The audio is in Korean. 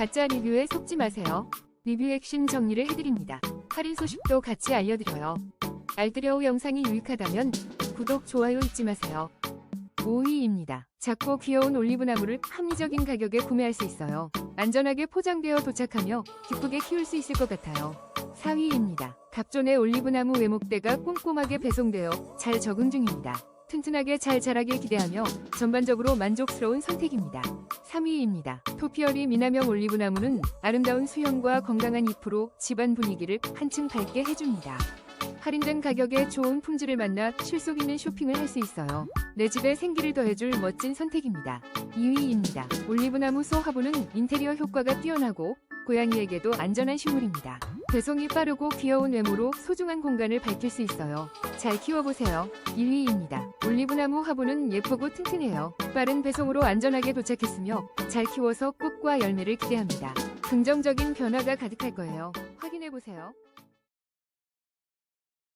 가짜 리뷰에 속지 마세요. 리뷰 액션 정리를 해드립니다. 할인 소식도 같이 알려드려요. 알뜰여우 영상이 유익하다면 구독, 좋아요 잊지 마세요. 5위입니다. 작고 귀여운 올리브나무를 합리적인 가격에 구매할 수 있어요. 안전하게 포장되어 도착하며 기쁘게 키울 수 있을 것 같아요. 4위입니다. 갑존의 올리브나무 외목대가 꼼꼼하게 배송되어 잘 적응 중입니다. 튼튼하게 잘 자라길 기대하며 전반적으로 만족스러운 선택입니다. 3위입니다. 토피어리 미나명 올리브 나무는 아름다운 수영과 건강한 잎으로 집안 분위기를 한층 밝게 해줍니다. 할인된 가격에 좋은 품질을 만나 실속 있는 쇼핑을 할 수 있어요. 내 집에 생기를 더해줄 멋진 선택입니다. 2위입니다. 올리브나무 소화분은 인테리어 효과가 뛰어나고 고양이에게도 안전한 식물입니다. 배송이 빠르고 귀여운 외모로 소중한 공간을 밝힐 수 있어요. 잘 키워보세요. 1위입니다. 올리브나무 화분은 예쁘고 튼튼해요. 빠른 배송으로 안전하게 도착했으며 잘 키워서 꽃과 열매를 기대합니다. 긍정적인 변화가 가득할 거예요. 확인해보세요.